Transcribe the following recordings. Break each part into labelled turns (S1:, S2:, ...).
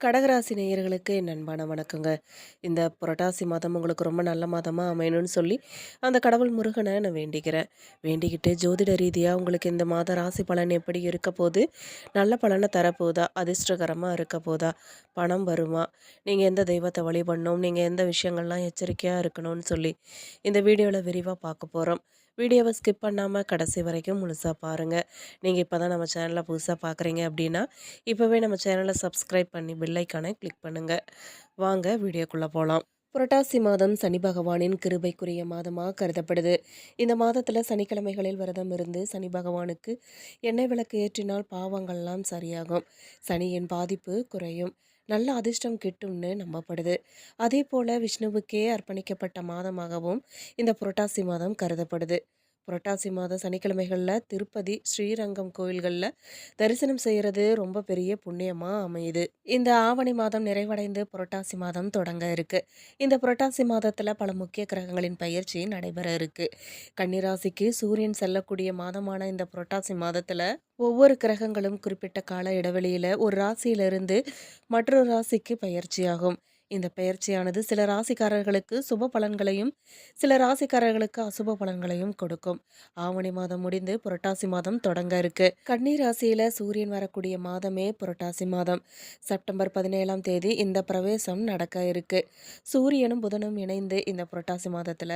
S1: கடகராசி நேயர்களுக்கு என் அன்பான வணக்கங்க. இந்த புரட்டாசி மாதம் உங்களுக்கு ரொம்ப நல்ல மாதமாக அமையணும்னு சொல்லி, அந்த கடவுள் முருகனை நான் வேண்டிக்கிறேன். வேண்டிக்கிட்டு ஜோதிட ரீதியாக உங்களுக்கு இந்த மாத ராசி பலன் எப்படி இருக்க போது? நல்ல பலனை தரப்போதா? அதிர்ஷ்டகரமாக இருக்க போதா? பணம் வருமா? நீங்கள் எந்த தெய்வத்தை வழிபடணும்? நீங்கள் எந்த விஷயங்கள்லாம் எச்சரிக்கையாக இருக்கணும்னு சொல்லி, இந்த வீடியோவில் விரிவாக பார்க்க போகிறோம் வீடியோவை ஸ்கிப் பண்ணாமல் கடைசி வரைக்கும் முழுசாக பாருங்கள் நீங்கள் இப்போ தான் நம்ம சேனலை புதுசாக பார்க்குறீங்க அப்படின்னா இப்போவே நம்ம சேனலை சப்ஸ்கிரைப் பண்ணி பில்லைக்கான கிளிக் பண்ணுங்கள் வாங்க வீடியோக்குள்ளே போகலாம் புரட்டாசி மாதம் சனி பகவானின் கிருபைக்குரிய மாதமாக கருதப்படுது. இந்த மாதத்தில் சனிக்கிழமைகளில் விரதம் இருந்து சனி பகவானுக்கு எண்ணெய் விளக்கு ஏற்றினால் பாவங்கள்லாம் சரியாகும். சனியின் பாதிப்பு குறையும். நல்ல அதிர்ஷ்டம் கிட்டும்னு நம்பப்படுது. அதே போல் விஷ்ணுவுக்கே அர்ப்பணிக்கப்பட்ட மாதமாகவும் இந்த புரட்டாசி மாதம் கருதப்படுது. புரட்டாசி மாதம் சனிக்கிழமைகளில் திருப்பதி ஸ்ரீரங்கம் கோயில்களில் தரிசனம் செய்கிறது ரொம்ப பெரிய புண்ணியமாக அமையுது. இந்த ஆவணி மாதம் நிறைவடைந்து புரட்டாசி மாதம் தொடங்க இருக்கு. இந்த புரட்டாசி மாதத்தில் பல முக்கிய கிரகங்களின் பயிற்சி நடைபெற இருக்கு. கன்னிராசிக்கு சூரியன் செல்லக்கூடிய மாதமான இந்த புரட்டாசி மாதத்தில் ஒவ்வொரு கிரகங்களும் குறிப்பிட்ட கால இடைவெளியில் ஒரு ராசியிலிருந்து மற்றொரு ராசிக்கு பயிற்சியாகும். இந்த பெயர்ச்சியானது சில ராசிக்காரர்களுக்கு சுப பலன்களையும் சில ராசிக்காரர்களுக்கு அசுப பலன்களையும் கொடுக்கும். ஆவணி மாதம் முடிந்து புரட்டாசி மாதம் தொடங்க இருக்கு. கன்னி ராசியில சூரியன் வரக்கூடிய மாதமே புரட்டாசி மாதம். செப்டம்பர் பதினேழாம் தேதி இந்த பிரவேசம் நடக்க இருக்கு. சூரியனும் புதனும் இணைந்து இந்த புரட்டாசி மாதத்துல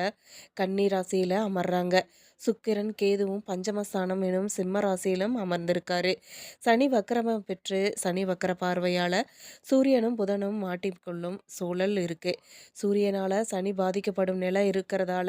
S1: கன்னி ராசியில அமர்றாங்க. சுக்கிரன் கேதுவும் பஞ்சமஸ்தானம் எனும் சிம்ம ராசியிலும் அமர்ந்திருக்காரு. சனி வக்கரமம் பெற்று சனி வக்கர பார்வையால் சூரியனும் புதனும் மாட்டிக்கொள்ளும் சூழல் இருக்கு. சூரியனால் சனி பாதிக்கப்படும் நிலை இருக்கிறதால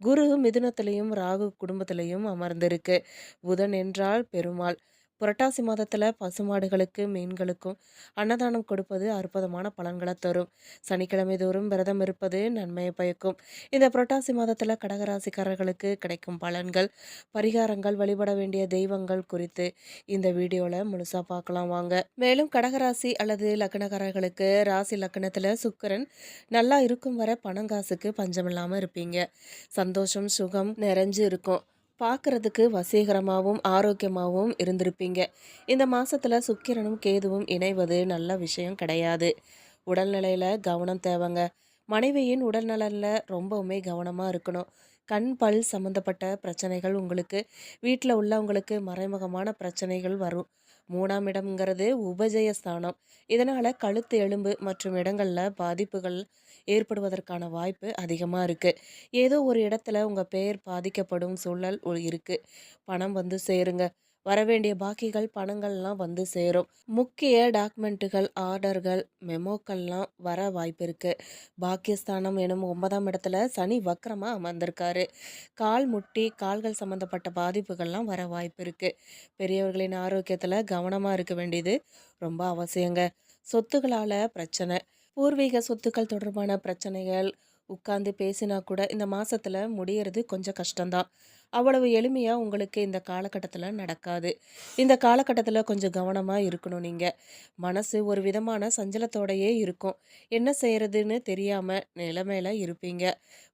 S1: குரு மிதுனத்திலையும் ராகு குடும்பத்திலையும் அமர்ந்திருக்கு. புதன் என்றால் பெருமாள். புரட்டாசி மாதத்தில் பசுமாடுகளுக்கு மீன்களுக்கும் அன்னதானம் கொடுப்பது அற்புதமான பலன்களை தரும். சனிக்கிழமை தோறும் விரதம் இருப்பது நன்மையை பயக்கும். இந்த புரட்டாசி மாதத்தில் கடகராசிக்காரர்களுக்கு கிடைக்கும் பலன்கள் பரிகாரங்கள் வழிபட வேண்டிய தெய்வங்கள் குறித்து இந்த வீடியோவில் முழுசாக பார்க்கலாம் வாங்க. மேலும் கடகராசி அல்லது லக்னக்காரர்களுக்கு ராசி லக்னத்தில் சுக்கரன் நல்லா இருக்கும் வரை பணங்காசுக்கு பஞ்சமில்லாமல் இருப்பீங்க. சந்தோஷம் சுகம் நிறைஞ்சு இருக்கும். பார்க்குறதுக்கு வசீகரமாகவும் ஆரோக்கியமாகவும் இருந்திருப்பீங்க. இந்த மாதத்தில் சுக்கிரனும் கேதுவும் இணைவது நல்ல விஷயம் கிடையாது. உடல்நிலையில் கவனம் தேவைங்க. மனைவியின் உடல்நலனில் ரொம்பவுமே கவனமாக இருக்கணும். கண் பல் சம்மந்தப்பட்ட பிரச்சனைகள் உங்களுக்கு வீட்டில் உள்ளவங்களுக்கு மறைமுகமான பிரச்சனைகள் வரும். மூணாம் இடம்ங்கிறது உபஜயஸ்தானம். இதனால் கழுத்து எலும்பு மற்றும் இடங்களில் பாதிப்புகள் ஏற்படுவதற்கான வாய்ப்பு அதிகமாக இருக்குது ஏதோ ஒரு இடத்துல உங்கள் பெயர் பாதிக்கப்படும் சூழல் இருக்குது பணம் வந்து சேருங்க. வரவேண்டிய பாக்கிகள் பணங்கள்லாம் வந்து சேரும். முக்கிய டாக்குமெண்ட்டுகள் ஆர்டர்கள் மெமோக்கள்லாம் வர வாய்ப்பு இருக்குது பாக்கியஸ்தானம் எனும் ஒன்பதாம் இடத்துல சனி வக்கரமாக அமர்ந்திருக்காரு. கால் முட்டி கால்கள் சம்மந்தப்பட்ட பாதிப்புகள்லாம் வர வாய்ப்பு இருக்குது பெரியவர்களின் ஆரோக்கியத்தில் கவனமாக இருக்க வேண்டியது ரொம்ப அவசியங்க. சொத்துக்களால் பிரச்சனை. பூர்வீக சொத்துக்கள் தொடர்பான பிரச்சனைகள். உட்காந்து பேசினா கூட இந்த மாதத்தில் முடியறது கொஞ்சம் கஷ்டம்தான். அவ்வளவு எளிமையாக உங்களுக்கு இந்த காலகட்டத்தில் நடக்காது. இந்த காலகட்டத்தில் கொஞ்சம் கவனமாக இருக்கணும் நீங்கள் மனசு ஒரு விதமான சஞ்சலத்தோடையே இருக்கும். என்ன செய்கிறதுன்னு தெரியாமல் நிலைமையில் இருப்பீங்க.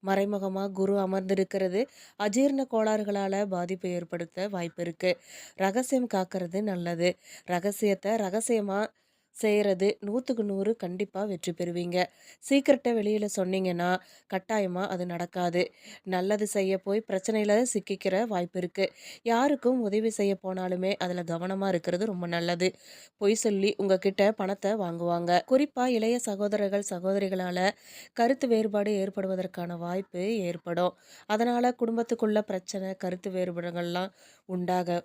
S1: மறைமுகமாக குரு அமர்ந்திருக்கிறது அஜீர்ண கோளாறுகளால் பாதிப்பு ஏற்படுத்த வாய்ப்பு இருக்குது ரகசியம் காக்கிறது நல்லது. ரகசியத்தை ரகசியமாக செய்கிறது நூற்றுக்கு நூறு கண்டிப்பாக வெற்றி பெறுவீங்க. சீக்கிரட்டை வெளியில் சொன்னீங்கன்னா கட்டாயமாக அது நடக்காது. நல்லது செய்ய போய் பிரச்சனையில் சிக்கிக்கிற வாய்ப்பு இருக்குது யாருக்கும் உதவி செய்ய போனாலுமே அதில் கவனமாக இருக்கிறது ரொம்ப நல்லது. பொய் சொல்லி உங்ககிட்ட பணத்தை வாங்குவாங்க. குறிப்பாக இளைய சகோதரர்கள் சகோதரிகளால் கருத்து வேறுபாடு ஏற்படுவதற்கான வாய்ப்பு ஏற்படும். அதனால் குடும்பத்துக்குள்ள பிரச்சனை கருத்து வேறுபாடுகள்லாம் உண்டாக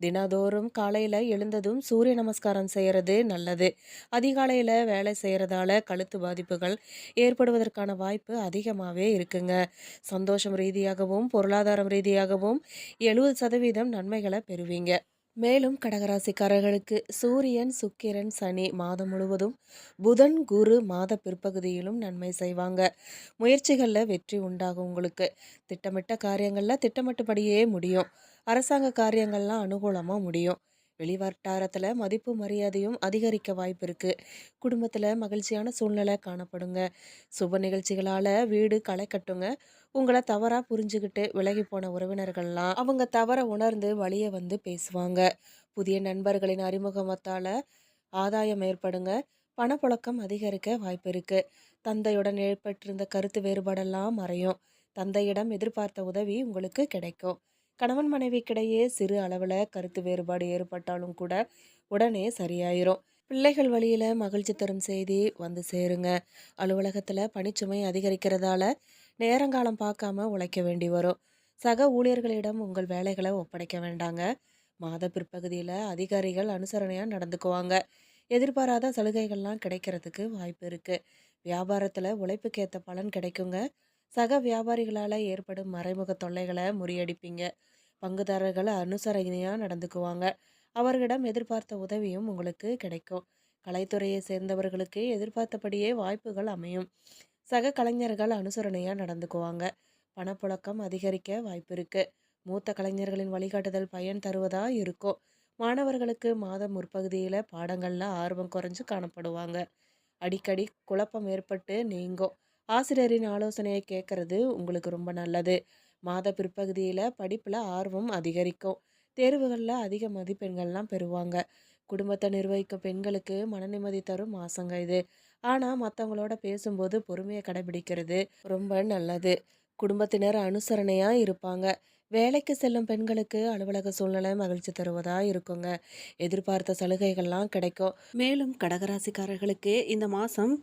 S1: தினதோறும் காலையில் எழுந்ததும் சூரிய நமஸ்காரம் செய்கிறது நல்லது. அதிகாலையில் வேலை செய்கிறதால கழுத்து பாதிப்புகள் ஏற்படுவதற்கான வாய்ப்பு அதிகமாகவே இருக்குங்க. சந்தோஷம் ரீதியாகவும் பொருளாதாரம் ரீதியாகவும் எழுபது சதவீதம் நன்மைகளை பெறுவீங்க. மேலும் கடகராசிக்காரர்களுக்கு சூரியன் சுக்கிரன் சனி மாதம் முழுவதும் புதன் குரு மாத பிற்பகுதியிலும் நன்மை செய்வாங்க. முயற்சிகளில் வெற்றி உண்டாகும் உங்களுக்கு. திட்டமிட்ட காரியங்களில் திட்டமிட்டபடியே முடியும். அரசாங்க காரியங்கள்லாம் அனுகூலமாக முடியும். வெளிவட்டாரத்தில் மதிப்பு மரியாதையும் அதிகரிக்க வாய்ப்பு இருக்குது குடும்பத்தில் மகிழ்ச்சியான சூழ்நிலை காணப்படுங்க. சுப நிகழ்ச்சிகளால் வீடு களை கட்டுங்க. உங்களை தவறாக புரிஞ்சுக்கிட்டு விலகி போன உறவினர்கள்லாம் அவங்க தவற உணர்ந்து வழியை வந்து பேசுவாங்க. புதிய நண்பர்களின் அறிமுகமத்தால் ஆதாயம் ஏற்படுங்க. பணப்புழக்கம் அதிகரிக்க வாய்ப்பு இருக்குது தந்தையுடன் ஏற்பட்டிருந்த கருத்து வேறுபாடெல்லாம் மறையும். தந்தையிடம் எதிர்பார்த்த உதவி உங்களுக்கு கிடைக்கும். கணவன் மனைவிக்கிடையே சிறு அளவில் கருத்து வேறுபாடு ஏற்பட்டாலும் கூட உடனே சரியாயிரும். பிள்ளைகள் வழியில் மகிழ்ச்சி தரும் செய்தி வந்து சேருங்க. அலுவலகத்தில் பணிச்சுமை அதிகரிக்கிறதால நேரங்காலம் பார்க்காம உழைக்க வேண்டி வரும். சக ஊழியர்களிடம் உங்கள் வேலைகளை ஒப்படைக்க வேண்டாங்க. மாத பிற்பகுதியில் அதிகாரிகள் அனுசரணையாக நடந்துக்குவாங்க. எதிர்பாராத சலுகைகள்லாம் கிடைக்கிறதுக்கு வாய்ப்பு இருக்குது வியாபாரத்தில் உழைப்புக்கேற்ற பலன் கிடைக்குங்க. சக வியாபாரிகளால் ஏற்படும் மறைமுக தொல்லைகளை முறியடிப்பீங்க. பங்குதாரர்கள் அனுசரணையாக நடந்துக்குவாங்க. அவர்களிடம் எதிர்பார்த்த உதவியும் உங்களுக்கு கிடைக்கும். கலைத்துறையை சேர்ந்தவர்களுக்கு எதிர்பார்த்தபடியே வாய்ப்புகள் அமையும். சக கலைஞர்கள் அனுசரணையாக நடந்துக்குவாங்க. பணப்புழக்கம் அதிகரிக்க வாய்ப்பு இருக்குது மூத்த கலைஞர்களின் வழிகாட்டுதல் பயன் தருவதாக இருக்கும். மாணவர்களுக்கு மாதம் முற்பகுதியில் பாடங்களில் ஆர்வம் குறைஞ்சு காணப்படுவாங்க. அடிக்கடி குழப்பம் ஏற்பட்டு நீங்கும். ஆசிரியரின் ஆலோசனையை கேட்கறது உங்களுக்கு ரொம்ப நல்லது. மாத பிற்பகுதியில் படிப்பில் ஆர்வம் அதிகரிக்கும். தேர்வுகளில் அதிக மதிப்பெண்கள்லாம் பெறுவாங்க. குடும்பத்தை நிர்வகிக்கும் பெண்களுக்கு மன நிம்மதி தரும் மாசங்க இது. ஆனால் மற்றவங்களோட பேசும்போது பொறுமையை கடைபிடிக்கிறது ரொம்ப நல்லது. குடும்பத்தினர் அனுசரணையாக இருப்பாங்க. வேலைக்கு செல்லும் பெண்களுக்கு அலுவலக சூழ்நிலை மகிழ்ச்சி தருவதா இருக்குங்க. எதிர்பார்த்த சலுகைகள்லாம் கிடைக்கும். மேலும் கடகராசிக்காரர்களுக்கு இந்த மாதம்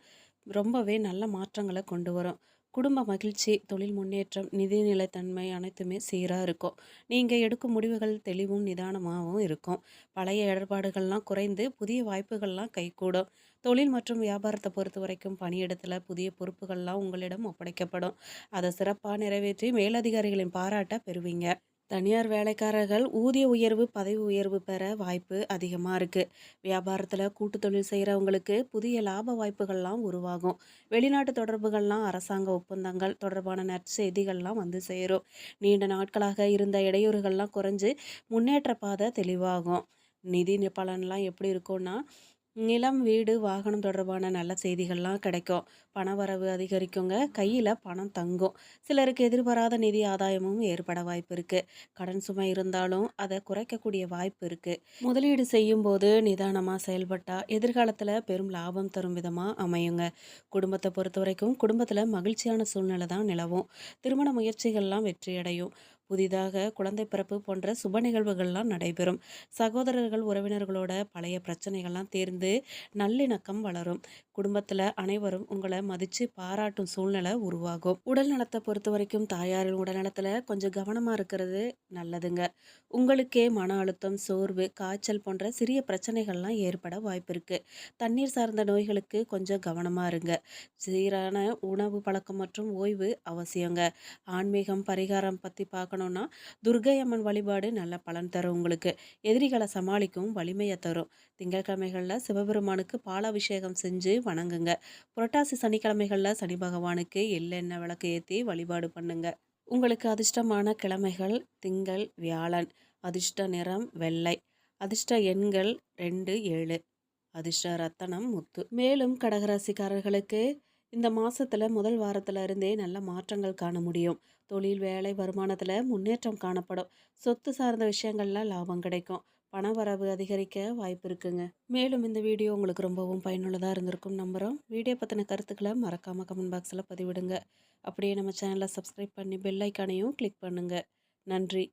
S1: ரொம்பவே நல்ல மாற்றங்களை கொண்டு வரும். குடும்ப மகிழ்ச்சி தொழில் முன்னேற்றம் நிதி நிலைத்தன்மை அனைத்துமே சீராக இருக்கும். நீங்கள் எடுக்கும் முடிவுகள் தெளிவும் நிதானமாகவும் இருக்கும். பழைய இடர்பாடுகள்லாம் குறைந்து புதிய வாய்ப்புகள்லாம் கைகூடும். தொழில் மற்றும் வியாபாரத்தை பொறுத்த வரைக்கும் பணியிடத்தில் புதிய பொறுப்புகள்லாம் உங்களிடம் ஒப்படைக்கப்படும். அதை சிறப்பாக நிறைவேற்றி மேலதிகாரிகளின் பாராட்ட பெறுவீங்க. தனியார் வேலைக்காரர்கள் ஊதிய உயர்வு பதவி உயர்வு பெற வாய்ப்பு அதிகமாக இருக்குது வியாபாரத்தில் கூட்டு தொழில் செய்கிறவங்களுக்கு புதிய லாப வாய்ப்புகள்லாம் உருவாகும். வெளிநாட்டு தொடர்புகள்லாம் அரசாங்க ஒப்பந்தங்கள் தொடர்பான நற்செய்திகள்லாம் வந்து சேரும். நீண்ட நாட்களாக இருந்த இடையூறுகள்லாம் குறைஞ்சு முன்னேற்ற பாதை தெளிவாகும். நிதி பலன்லாம் எப்படி இருக்கும்னா நிலம் வீடு வாகனம் தொடர்பான நல்ல செய்திகள்லாம் கிடைக்கும். பணவரவு அதிகரிக்குங்க. கையில் பணம் தங்கும். சிலருக்கு எதிர்பாராத நிதி ஆதாயமும் ஏற்பட வாய்ப்பு இருக்குது கடன் சுமை இருந்தாலும் அதை குறைக்கக்கூடிய வாய்ப்பு இருக்குது முதலீடு செய்யும் போது நிதானமாக செயல்பட்டால் எதிர்காலத்தில் பெரும் லாபம் தரும் விதமாக அமையுங்க. குடும்பத்தை பொறுத்த வரைக்கும் குடும்பத்தில் மகிழ்ச்சியான சூழ்நிலை தான் நிலவும். திருமண முயற்சிகள்லாம் வெற்றியடையும். புதிதாக குழந்தை பிறப்பு போன்ற சுப நிகழ்வுகள்லாம் நடைபெறும். சகோதரர்கள் உறவினர்களோட பழைய பிரச்சனைகள்லாம் தேர்ந்து நல்லிணக்கம் வளரும். குடும்பத்தில் அனைவரும் உங்களை மதித்து பாராட்டும் சூழ்நிலை உருவாகும். உடல் நலத்தை பொறுத்த வரைக்கும் தாயாரின் உடல்நலத்தில் கொஞ்சம் கவனமாக இருக்கிறது நல்லதுங்க. உங்களுக்கே மன அழுத்தம் சோர்வு காய்ச்சல் போன்ற சிறிய பிரச்சனைகள்லாம் ஏற்பட வாய்ப்பு இருக்குது தண்ணீர் சார்ந்த நோய்களுக்கு கொஞ்சம் கவனமாக இருங்க. சீரான உணவு பழக்கம் மற்றும் ஓய்வு அவசியங்க. ஆன்மீகம் பரிகாரம் பற்றி பார்க்கணும் பண்ணணும்னா துர்கை அம்மன் வழிபாடு நல்ல பலன் தரும் உங்களுக்கு. எதிரிகளை சமாளிக்கும் வலிமையை தரும். திங்கட்கிழமைகளில் சிவபெருமானுக்கு பாலாபிஷேகம் செஞ்சு வணங்குங்க. புரட்டாசி சனிக்கிழமைகளில் சனி பகவானுக்கு எள்ளெண்ணெய் விளக்கு ஏற்றி வழிபாடு பண்ணுங்க. உங்களுக்கு அதிர்ஷ்டமான கிழமைகள் திங்கள் வியாழன். அதிர்ஷ்ட நிறம் வெள்ளை. அதிர்ஷ்ட எண்கள் ரெண்டு ஏழு. அதிர்ஷ்ட ரத்தனம் முத்து. மேலும் கடகராசிக்காரர்களுக்கு இந்த மாதத்தில் முதல் வாரத்தில் இருந்தே நல்ல மாற்றங்கள் காண முடியும். தொழில் வேலை வருமானத்தில் முன்னேற்றம் காணப்படும். சொத்து சார்ந்த விஷயங்களில் லாபம் கிடைக்கும். பண வரவு அதிகரிக்க வாய்ப்பு இருக்குங்க. மேலும் இந்த வீடியோ உங்களுக்கு ரொம்பவும் பயனுள்ளதாக இருந்திருக்கும் நம்புகிறோம் வீடியோ பற்றின கருத்துக்களை மறக்காமல் கமெண்ட் பாக்ஸில் பதிவிடுங்க. அப்படியே நம்ம சேனலை சப்ஸ்கிரைப் பண்ணி பெல் ஐக்கானையும் கிளிக் பண்ணுங்கள் நன்றி.